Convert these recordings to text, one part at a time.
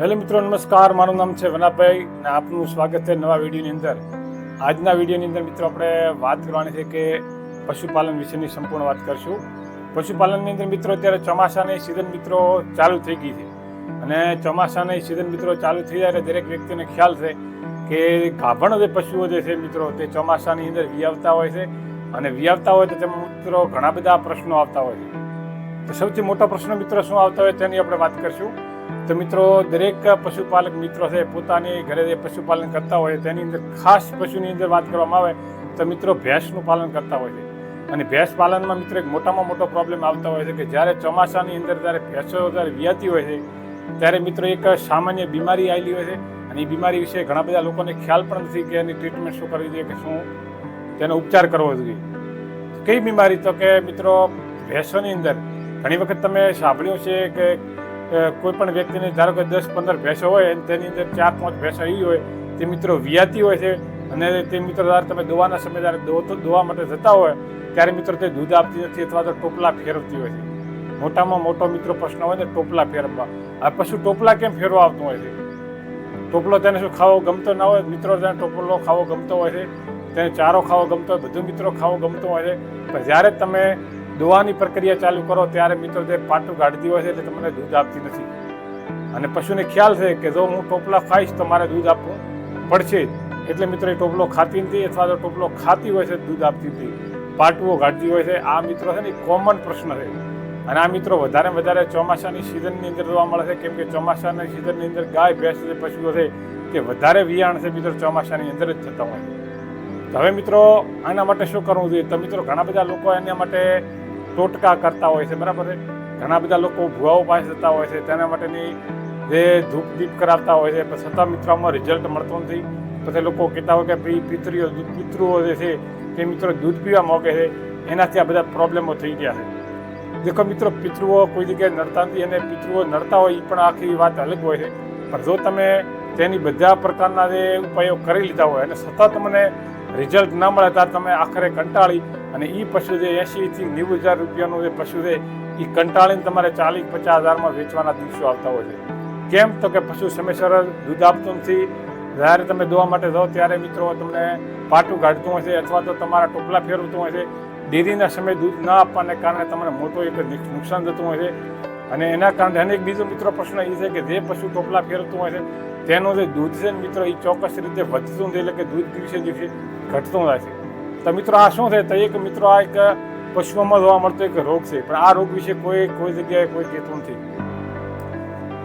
Hello મિત્રો, નમસ્કાર. મારું નામ છે વનાભાઈ અને આપનું સ્વાગત છે નવા વિડીયોની અંદર. આજના વિડીયોની અંદર મિત્રો આપણે વાત કરવાની છે કે પશુપાલન વિશેની સંપૂર્ણ વાત કરશું. પશુપાલનની અંદર મિત્રો અત્યારે ચોમાસાની સિઝન મિત્રો ચાલુ થઈ ગઈ છે. અને ચોમાસાની સિઝન મિત્રો ચાલુ થઈ જાય દરેક વ્યક્તિને ખ્યાલ છે કે ગાભણ જે પશુઓ જે છે મિત્રો તે ચોમાસાની અંદર વિયાવતા હોય છે. અને વિયાવતા હોય તો તેમાં મિત્રો ઘણા બધા પ્રશ્નો આવતા હોય છે. તો સૌથી મોટો પ્રશ્ન મિત્રો શું આવતા હોય તેની આપણે વાત કરશું. તો મિત્રો, દરેક પશુપાલક મિત્રો છે, પોતાની ઘરે જે પશુપાલન કરતા હોય તેની અંદર ખાસ પશુની અંદર વાત કરવામાં આવે તો મિત્રો, ભેંસનું પાલન કરતા હોય છે. અને ભેંસ પાલનમાં મિત્રો, એક મોટામાં મોટો પ્રોબ્લેમ આવતા હોય છે કે જ્યારે ચોમાસાની અંદર જ્યારે ભેંસો જ્યારે વ્યાતી હોય છે, ત્યારે મિત્રો એક સામાન્ય બીમારી આવેલી હોય છે. અને એ બીમારી વિશે ઘણા બધા લોકોને ખ્યાલ પણ નથી કે એની ટ્રીટમેન્ટ શું કરવી જોઈએ કે શું તેનો ઉપચાર કરવો જોઈએ. કઈ બીમારી? તો કે મિત્રો, ભેંસોની અંદર ઘણી વખત તમે સાંભળ્યું છે કે કોઈ પણ વ્યક્તિને ધારો કે દસ પંદર ભેંસો હોય અને તેની અંદર ચાર પાંચ ભેંસો એવી હોય, તે મિત્રો વિયાતી હોય છે અને તે મિત્રો જ્યારે તમે દોવાના સમય જ્યારે દો દોવા માટે જતા હોય, ત્યારે મિત્રો તે દૂધ આપતી નથી અથવા તો ટોપલા ફેરવતી હોય છે. મોટામાં મોટો મિત્રો પ્રશ્ન હોય ને ટોપલા ફેરવવા. આ પશુ ટોપલા કેમ ફેરવા આવતું હોય છે? ટોપલો તેને શું ખાવો ગમતો ના હોય? મિત્રો તેને ટોપલો ખાવો ગમતો હોય છે, તેને ચારો ખાવો ગમતો હોય, બધું મિત્રો ખાવો ગમતો હોય છે. પણ જ્યારે તમે દોવાની પ્રક્રિયા ચાલુ કરો ત્યારે મિત્રો જે પાટું ગાઢતી હોય છે એટલે તમને દૂધ આપતી નથી. અને પશુને ખ્યાલ છે કે જો હું ટોપલા ખાઈશ તો મારે દૂધ આપવું પડશે એટલે મિત્રો એ ટોપલો ખાતી નથી અથવા તો ટોપલો ખાતી હોય છે દૂધ આપતી નથી. પાટુઓ ગાઢતી હોય છે. આ મિત્રો છે ને કોમન પ્રશ્ન છે. અને આ મિત્રો વધારે વધારે ચોમાસાની સિઝનની અંદર જોવા મળે છે. કેમ કે ચોમાસાની સિઝનની અંદર ગાય, ભેંસ જે પશુઓ છે તે વધારે વિયાણ છે મિત્રો ચોમાસાની અંદર જ થતા હોય છે. હવે મિત્રો આના માટે શું કરવું જોઈએ? તો મિત્રો ઘણા બધા લોકો એના માટે ટોટકા કરતા હોય છે, બરાબર છે? ઘણા બધા લોકો ભુવાઓ પાસે જતા હોય છે, તેના માટેની જે ધૂપ દીપ કરાવતા હોય છે છતાં મિત્રોમાં રિઝલ્ટ મળતો નથી. પછી લોકો કહેતા હોય કે ભાઈ પિતરીઓ, પિતૃઓ જે છે, તે મિત્રો દૂધ પીવા મોકે છે, એનાથી આ બધા પ્રોબ્લેમો થઈ ગયા છે. દેખો મિત્રો, પિતૃઓ કોઈ જગ્યાએ નડતા નથી અને પિતૃઓ નડતા હોય એ પણ આખી વાત અલગ હોય છે. પણ જો તમે તેની બધા પ્રકારના જે ઉપાયો કરી લીધા હોય અને સતત તમને રિઝલ્ટ ન મળે ત્યારે તમે આખરે કંટાળી અને એ પશુ જે એંશીથી નેવું હજાર રૂપિયાનું જે પશુ છે એ કંટાળીને તમારે ચાલીસ પચાસ હજારમાં વેચવાના દિવસો આવતા હોય છે. કેમ? તો કે પશુ સમયસર દૂધ આપતું નથી. જ્યારે તમે દોવા માટે જાઓ, ત્યારે મિત્રો તમને પાટું કાઢતું હોય છે અથવા તો તમારા ટોપલા ફેરવતું હોય છે. ડેરીના સમયે દૂધ ન આપવાને કારણે તમને મોટો એક નુકસાન થતું હોય છે. અને એના કારણે અને એક બીજો મિત્રો પ્રશ્ન એ છે કે જે પશુ ટોપલા ફેરવતું હોય છે, તેનું જે દૂધ છે ને મિત્રો, એ ચોક્કસ રીતે વધતું એટલે કે દૂધ દિવસે દિવસે ઘટતું જાય છે. તો મિત્રો, આ શું છે? તો એક મિત્રો, આ એક પશુઓમાં જોવા મળતો એક રોગ છે, પણ આ રોગ વિશે કોઈ કોઈ જગ્યાએ કોઈ કહેતું નથી.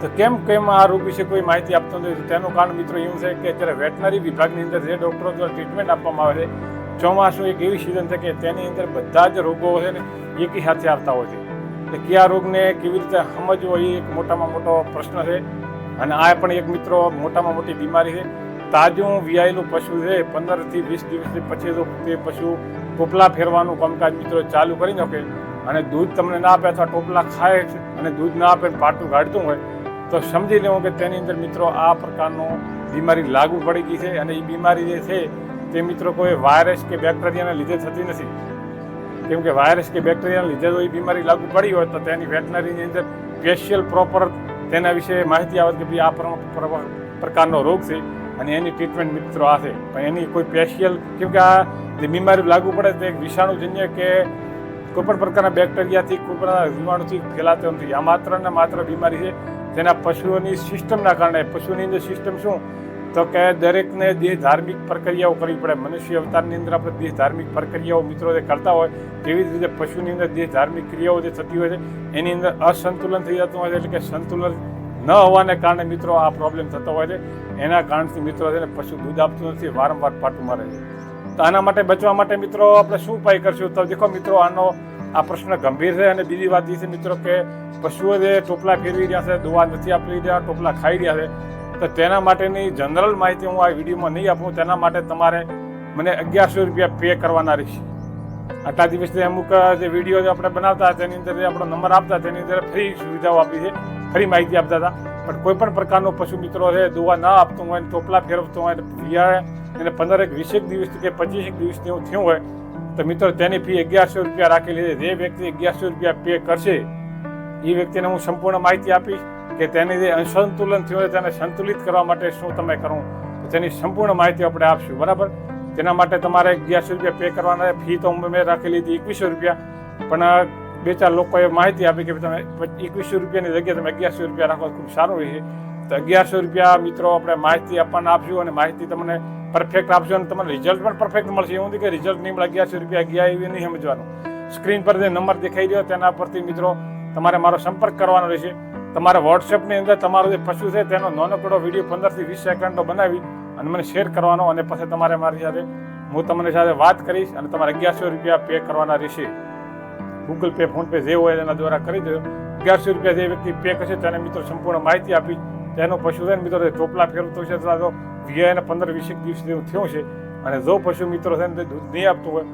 તો કેમ કેમ આ રોગ વિશે કોઈ માહિતી આપતો નથી? તેનું કારણ મિત્રો એવું છે કે અત્યારે વેટનરી વિભાગની અંદર જે ડૉક્ટરો દ્વારા ટ્રીટમેન્ટ આપવામાં આવે છે, ચોમાસું એક એવી સિઝન છે કે તેની અંદર બધા જ રોગો છે ને એકી સાથે આવતા હોય છે. એટલે કયા રોગને કેવી રીતે સમજવો એ એક મોટામાં મોટો પ્રશ્ન છે. અને આ પણ એક મિત્રો મોટામાં મોટી બીમારી છે. તાજું વિયાયેલું પશુ છે, પંદરથી વીસ દિવસથી પછી જો તે પશુ ટોપલા ફેરવાનું કામકાજ મિત્રો ચાલુ કરી નાખે. અને દૂધ તમને ના આપે અથવા ટોપલા ખાય અને દૂધ ના આપે પાટું ગાઢતું હોય, તો સમજી લેવું કે તેની અંદર મિત્રો આ પ્રકારનું બીમારી લાગુ પડી ગઈ છે. અને એ બીમારી જે છે તે મિત્રો કોઈ વાયરસ કે બેક્ટેરિયાના લીધે થતી નથી. કેમ કે વાયરસ કે બેક્ટેરિયાના લીધે જો એ બીમારી લાગુ પડી હોય તો તેની વેટનરીની અંદર સ્પેશિયલ પ્રોપર તેના વિશે માહિતી આવે કે ભાઈ આ પ્ર- પ્ર- પ્રકારનો રોગ છે અને એની ટ્રીટમેન્ટ મિત્રો આ છે. પણ એની કોઈ સ્પેશિયલ કેમ કે આ જે બીમારી લાગુ પડે તે એક વિષાણુજન્ય કે કોઈપણ પ્રકારના બેક્ટેરિયાથી, કોઈ પણ જીવાણુથી ફેલાતો નથી. આ માત્ર ને માત્ર બીમારી છે. તેના પશુઓની સિસ્ટમના કારણે. પશુની અંદર સિસ્ટમ શું? તો કે દરેકને દેહ ધાર્મિક પ્રક્રિયાઓ કરવી પડે. મનુષ્ય અવતારની અંદર આપણે દેહ ધાર્મિક પ્રક્રિયાઓ મિત્રો જે કરતા હોય, તેવી જ રીતે પશુની અંદર દેહ ધાર્મિક ક્રિયાઓ જે થતી હોય છે, એની અંદર અસંતુલન થઈ જતું હોય છે, એટલે કે સંતુલન ન હોવાને કારણે મિત્રો આ પ્રોબ્લેમ થતો હોય છે. એના કારણથી મિત્રો છે ને પશુ દૂધ આપતું નથી, વારંવાર પાટું મારે છે. તો આના માટે બચવા માટે મિત્રો આપણે શું ઉપાય કરશું? તો દેખો મિત્રો, આનો આ પ્રશ્ન ગંભીર છે અને બીજી વાત એ છે મિત્રો કે પશુઓ જે ટોપલા ફેરવી રહ્યા છે, દોવા નથી આપી રહ્યા, ટોપલા ખાઈ રહ્યા છે તો તેના માટેની જનરલ માહિતી હું આ વિડીયોમાં નહીં આપું. તેના માટે તમારે મને અગિયારસો રૂપિયા પે કરવાના રહેશે. આટલા દિવસથી અમુક જે વીડિયો આપણે બનાવતા તેની અંદર જે આપણો નંબર આપતા તેની અંદર ફ્રી સુવિધાઓ આપી છે. ફ્રી માહિતી આપતા હતા. પણ કોઈ પણ પ્રકારનો પશુ મિત્રો છે, દુવા ના આપતું હોય ટોપલા ફેરવતો હોય વિયાળે એને પંદરેક વીસેક દિવસથી કે પચીસેક દિવસથી એવું થયું હોય, તો મિત્રો તેની ફી અગિયારસો રૂપિયા રાખેલી છે. જે વ્યક્તિ અગિયારસો રૂપિયા પે કરશે, એ વ્યક્તિને હું સંપૂર્ણ માહિતી આપીશ. કે તેની જે અસંતુલન થયું હોય તેને સંતુલિત કરવા માટે શું તમે કરવું તો તેની સંપૂર્ણ માહિતી આપણે આપશું, બરાબર? તેના માટે તમારે અગિયારસો રૂપિયા પે કરવાના ફી તો મેં રાખેલી હતી એકવીસો રૂપિયા. પણ બે ચાર લોકોએ માહિતી આપી કે તમે એકવીસો રૂપિયાની જગ્યાએ તમે અગિયારસો રૂપિયા રાખો ખૂબ સારું રહેશે તો અગિયારસો રૂપિયા મિત્રો આપણે માહિતી આપવાના આપશું અને માહિતી તમને પરફેક્ટ આપશું અને તમને રિઝલ્ટ પણ પરફેક્ટ મળશે. એવું નથી કે રિઝલ્ટ નહીં મળે, અગિયારસો રૂપિયા ગયા એવી નહીં સમજવાનું. સ્ક્રીન પર જે નંબર દેખાઈ રહ્યો તેના પરથી મિત્રો તમારે મારો સંપર્ક કરવાનો રહેશે. તમારે વોટ્સએપની અંદર તમારો જે પશુ છે તેનો નાનકડો વીડિયો પંદરથી વીસ સેકન્ડનો બનાવી અને મને શેર કરવાનો અને પછી તમારે મારી સાથે હું તમને સાથે વાત કરીશ અને તમારે અગિયારસો રૂપિયા પે કરવાના રહેશે. ગૂગલ પે ફોનપે જે હોય એના દ્વારા કરી દો. અગિયારસો રૂપિયા જે વ્યક્તિ પે કરશે તેને મિત્રો સંપૂર્ણ માહિતી આપી. તેનો પશુ છે મિત્રો ચોપલા ફેરવતો છે અથવા તો વીઆઈને પંદર વીસેક દિવસ જેવું થયું છે અને જો પશુ મિત્રો છે ને દૂધ નહીં આપતું હોય,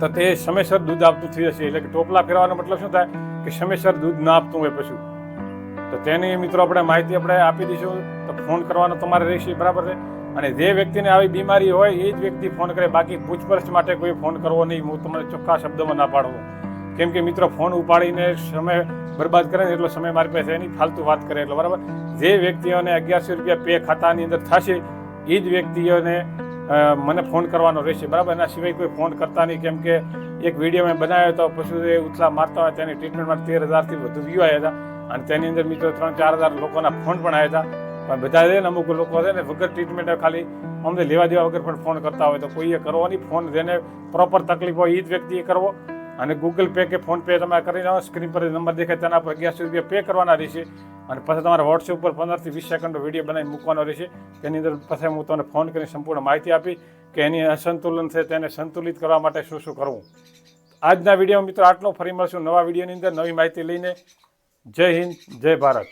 તો તે સમયસર દૂધ આપતું થઈ જશે. એટલે કે ટોપલા ફેરવાનો મતલબ શું થાય? કે સમયસર દૂધ ના આપતું હોય પશુ. તો તેની મિત્રો આપણે માહિતી આપણે આપી દઈશું. તો ફોન કરવાનો તમારે રહેશે બરાબર છે. અને જે વ્યક્તિને આવી બીમારી હોય, એ જ વ્યક્તિ ફોન કરે. બાકી પૂછપરછ માટે કોઈ ફોન કરવો નહીં. હું તમને ચોખ્ખા શબ્દમાં ના પાડું. કેમ કે મિત્રો ફોન ઉપાડીને સમય બરબાદ કરે ને એટલો સમય મારી પાસે એની ફાલતુ વાત કરે એટલે, બરાબર? જે વ્યક્તિઓને અગિયારસો રૂપિયા પે ખાતાની અંદર થશે, એ જ વ્યક્તિઓને મને ફોન કરવાનો રહેશે. બરાબર? એના સિવાય કોઈ ફોન કરતા નહીં. કેમ કે એક વીડિયો મેં બનાવ્યો હતો. પછી ઉથલા મારતા હોય, તેની ટ્રીટમેન્ટમાં તેર હજારથી વધુ વ્યૂ આવ્યા હતા. અને તેની અંદર મિત્રો ત્રણ ચાર હજાર લોકોના ફોન પણ આવ્યા હતા. પણ બધા છે ને અમુક લોકો છે ને વગર ટ્રીટમેન્ટ ખાલી અમને લેવા દેવા વગર પણ ફોન કરતા હોય તો કોઈએ કરવો નહીં. ફોન જેને પ્રોપર તકલીફ હોય એ જ વ્યક્તિએ કરવો. અને ગૂગલ પે કે ફોન પે તમે કરી નાખો સ્ક્રીન પર નંબર દેખાય તેના પર અગિયારસો રૂપિયા પે કરવાના રહેશે. અને પછી તમારે વોટ્સએપ ઉપર પંદરથી વીસ સેકન્ડનો વીડિયો બનાવી મૂકવાનો રહેશે. તેની અંદર પછી હું તમને ફોન કરીને સંપૂર્ણ માહિતી આપી કે એની અસંતુલન છે તેને સંતુલિત કરવા માટે શું શું કરવું. આજના વીડિયો મિત્રો આટલો. ફરી મળશું નવા વિડીયોની અંદર નવી માહિતી લઈને. જય હિન્દ જય ભારત.